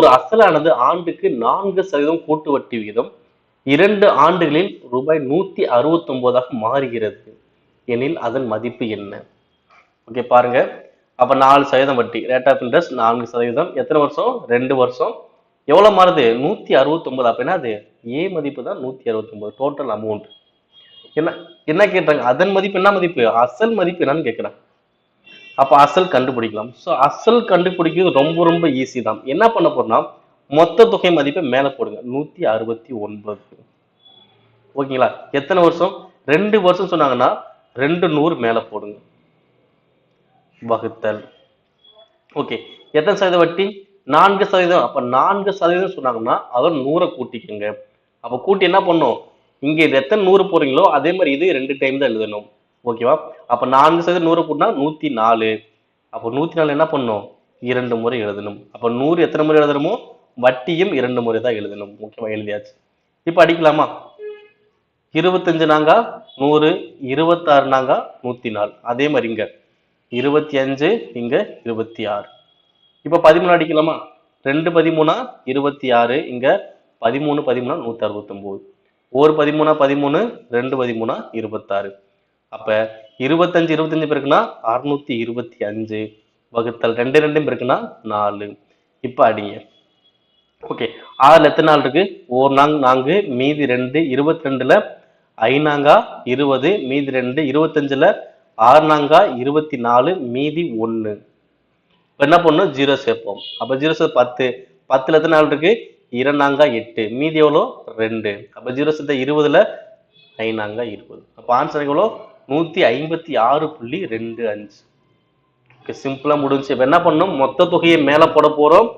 ஒரு அசலானது ஆண்டுக்கு நான்கு சதவீதம் கூட்டு வட்டி விகிதம் இரண்டு ஆண்டுகளில் ரூபாய் நூத்தி அறுபத்தி ஒன்பதாக மாறுகிறது. எனில் அதன் மதிப்பு என்ன? ஓகே பாருங்க. அப்ப நாலு சதவீதம் வட்டி. ரேட் ஆஃப் இன்ட்ரெஸ்ட் நான்கு சதவீதம். எத்தனை வருஷம்? ரெண்டு வருஷம். எவ்வளவு மாறுது? நூத்தி அறுபத்தி ஒன்பது அப்படின்னா அது? ஏ மதிப்பு தான் நூத்தி அறுபத்தி ஒன்பது டோட்டல் அமௌண்ட் என்ன என்ன கேட்டாங்க? அதன் மதிப்பு என்ன மதிப்பு? அசல் மதிப்பு என்னன்னு கேட்கிறேன் அப்போ அசல் கண்டுபிடிக்கலாம். ஸோ அசல் கண்டுபிடிக்கிறது ரொம்ப ரொம்ப ஈஸி தான். என்ன பண்ண போறோம்னா மொத்த தொகை மதிப்பை மேலே போடுங்க. நூற்றி அறுபத்தி ஒன்பது. ஓகேங்களா? எத்தனை வருஷம்? ரெண்டு வருஷம் சொன்னாங்கன்னா ரெண்டு நூறு மேலே போடுங்க. வகுத்தல். ஓகே. எத்தனை சதவீத வட்டி? நான்கு சதவீதம். அப்போ நான்கு சதவீதம் சொன்னாங்கன்னா அதை நூறை கூட்டிக்கோங்க. அப்போ கூட்டி என்ன பண்ணும்? இங்கே இது எத்தனை நூறு போறீங்களோ அதே மாதிரி இது ரெண்டு டைம் தான் எழுதணும். ஓகேவா அப்ப நான்கு சதவீதம் நூறு கூட்டினா நூத்தி நாலு. அப்போ நூத்தி நாலு என்ன பண்ணும்? இரண்டு முறை எழுதணும். அப்ப நூறு எத்தனை முறை எழுதணுமோ? வட்டியும் இரண்டு முறை தான் எழுதணும். ஓகேவா எழுதியாச்சு. இப்ப அடிக்கலாமா? இருபத்தஞ்சு நாங்கா நூறு. இருபத்தாறு நாங்கா நூத்தி நாலு. அதே மாதிரி இங்க. இருபத்தி அஞ்சு இங்க இருபத்தி ஆறு இப்ப பதிமூணு அடிக்கலாமா? ரெண்டு பதிமூணா? இருபத்தி ஆறு இங்க பதிமூணு பதிமூணா? நூத்தி அறுபத்தொம்போது. ஒரு பதிமூணா பதிமூணு. ரெண்டு பதிமூணா? இருபத்தாறு. அப்போ இருபத்தஞ்சு இருபத்தஞ்சு பேருக்குன்னா அறுநூத்தி இருபத்தி அஞ்சு. வகுத்தல் ரெண்டு ரெண்டும் பேருக்குன்னா நாலு. இப்போ அடிங்க. ஓகே ஆறுல எத்தனை நாள் இருக்கு? ஒரு நாங் நான்கு மீதி ரெண்டு இருபத்தி ரெண்டுல ஐநாங்கா இருபது மீதி ரெண்டு இருபத்தஞ்சுல ஆறு நாங்கா இருபத்தி நாலு மீதி ஒன்று இப்போ என்ன பண்ணும் ஜீரோ சேர்ப்போம். அப்போ ஜீரோ சேர்த்து பத்து. பத்துல எத்தனை நாள் இருக்கு? இரண்டாங்கா எட்டு. மீதி எவ்வளோ? ரெண்டு. அப்போ ஜீரோ சேர்த்த இருபதுல ஐநாங்கா இருபது. அப்போ ஆன்சர் எவ்வளோ? நூற்றி ஐம்பத்தி ஆறு புள்ளி ரெண்டு அஞ்சு. ஓகே சிம்பிளா முடிஞ்சு இப்போ என்ன பண்ணணும்? மொத்த தொகையை மேலே போட போகிறோம்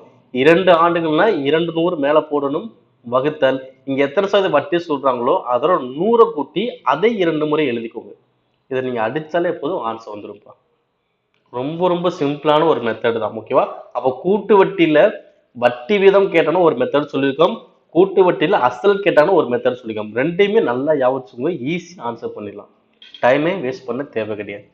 இரண்டு ஆண்டுகள்னா இரண்டு நூறு மேலே போடணும். வகுத்தல். இங்கே எத்தனை சதவீத வட்டி சொல்கிறாங்களோ அதோட நூறை கூட்டி அதை இரண்டு முறை எழுதிக்கோங்க. இதை நீங்கள் அடித்தாலே போதும் ஆன்சர் வந்துருப்பா ரொம்ப ரொம்ப சிம்பிளான ஒரு மெத்தடு தான் ஓகேவா அப்போ கூட்டு வட்டியில் வட்டி வீதம் கேட்டாலும் ஒரு மெத்தட் சொல்லியிருக்கோம். கூட்டு வட்டியில் அசல் கேட்டாலும் ஒரு மெத்தட் சொல்லியிருக்கோம். ரெண்டையுமே நல்லா யாவச்சுங்க ஈஸி ஆன்சர் பண்ணிடலாம். டைமே வேஸ்ட் பண்ண தேவை கிடையாது.